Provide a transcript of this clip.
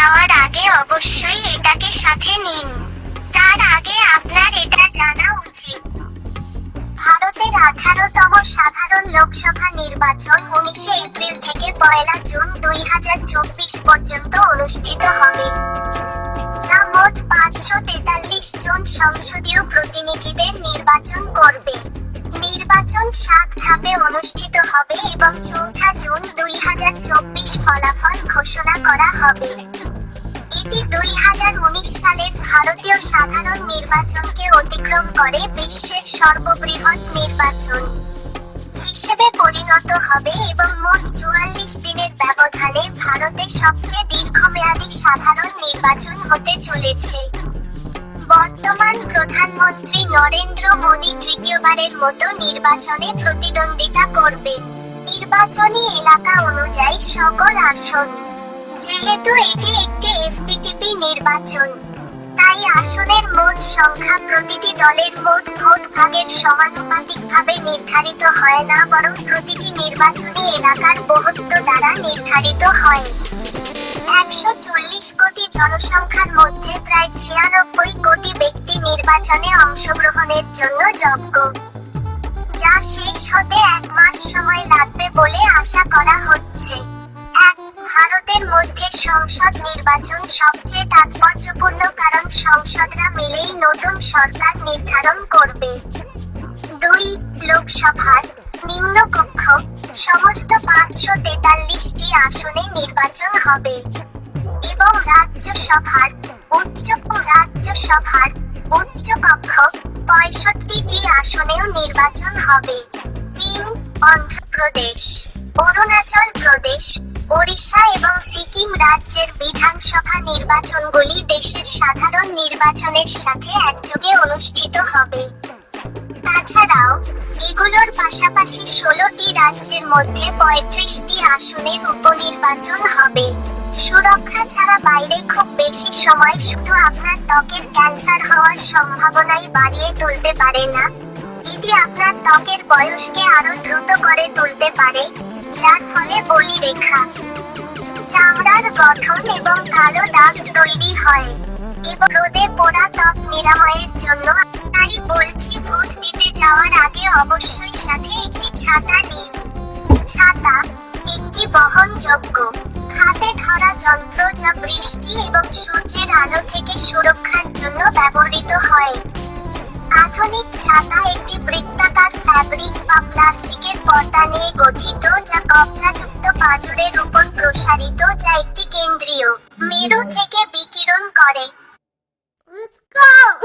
যাওয়ার আগে অবশ্যই এটাকে সাথে নিন। তার আগে আপনার এটা জানা উচিত। ভারতের আঠারোতম সাধারণ লোকসভা নির্বাচন উনিশে এপ্রিল থেকে পয়লা জুন দুই হাজার চব্বিশ পর্যন্ত অনুষ্ঠিত হবে, যা মোট পাঁচশো তেতাল্লিশ জন সংসদীয় প্রতিনিধিদের নির্বাচন করবে। নির্বাচন সাত ধাপে অনুষ্ঠিত হবে এবং চৌঠা জুন দুই হাজার চব্বিশ ফলাফল ঘোষণা করা হবে। এটি দুই হাজার উনিশ সালের ভারতীয় সাধারণ নির্বাচনকে অতিক্রম করে বিশ্বের সর্ববৃহৎ নির্বাচন হিসেবে পরিণত হবে এবং মোট চুয়াল্লিশ দিনের ব্যবধানে ভারতে সবচেয়ে দীর্ঘমেয়াদী সাধারণ নির্বাচন হতে চলেছে। বর্তমান প্রধানমন্ত্রী নরেন্দ্র মোদী তৃতীয়বারের মতো নির্বাচনে প্রতিদ্বন্দ্বিতা করবে। নির্বাচনী এলাকা অনুযায়ী সকল আসন। যেহেতু এটি একটি এফপিটিপি নির্বাচন। তাই আসনের মোট সংখ্যা প্রতিটি দলের মোট ভোট ভাগের সমানুপাতিকভাবে নির্ধারিত হয় না, বরং প্রতিটি নির্বাচনী এলাকার বহুত্ব দ্বারা নির্ধারিত হয়। একশো চল্লিশ কোটি জনসংখ্যার মধ্যে প্রায় ছিয়ানব্বই কোটি ব্যক্তি নির্বাচনে অংশগ্রহণের জন্য যোগ্য। যা শেষ হতে এক মাস সময় লাগবে বলে আশা করা হচ্ছে। ভারতের মধ্যে সংসদ নির্বাচন সবচেয়ে তাৎপর্যপূর্ণ কারণ সংসদরা মিলেই নতুন সরকার নির্ধারণ করবে। দুই লোকসভার নিম্নকক্ষ সমস্ত পাঁচশো তেতাল্লিশটি আসনে নির্বাচন হবে এবং রাজ্যসভার উচ্চ রাজ্যসভার উচ্চ কক্ষ পঁয়ষট্টিটি আসনেও নির্বাচন হবে। তিন অন্ধ্রপ্রদেশ, অরুণাচল প্রদেশ ওড়িশা এবং সিকিম রাজ্যের বিধানসভা নির্বাচনগুলি দেশের সাধারণ নির্বাচনের সাথে একযোগে অনুষ্ঠিত হবে। তাছাড়াও, এগুলোর পাশাপাশি ষোলোটি রাজ্যের মধ্যে পঁয়ত্রিশটি আসনের উপনির্বাচন হবে। সুরক্ষা ছাড়া বাইরে খুব বেশি সময় শুধু আপনার ত্বকের ক্যান্সার হওয়ার সম্ভাবনাই বাড়িয়ে তুলতে পারে না। এটি আপনার ত্বকের বয়সকে আরও দ্রুত করে তুলতে পারে। ফলে বলি রেখা। চামড়ার গঠন এবং কালো দাগ তৈরি হয়। এবং রোদে পোড়া ত্বক নিরাময়ের জন্য তাই বলছি ভোট দিতে যাওয়ার আগে অবশ্যই সাথে একটি ছাতা নিন। ছাতা একটি বহনযোগ্য। হাতে ধরা যন্ত্র যা বৃষ্টি এবং সূর্যের আলো থেকে সুরক্ষার জন্য ব্যবহৃত হয়। আধুনিক ছাতা একটি বৃত্তাকার ফ্যাব্রিক বা প্লাস্টিকের পর্দা নিয়ে গঠিত, যা কবজাযুক্ত পাঁজরের উপর প্রসারিত, যা একটি কেন্দ্রীয় মেরু থেকে বিকিরণ করে Let's go!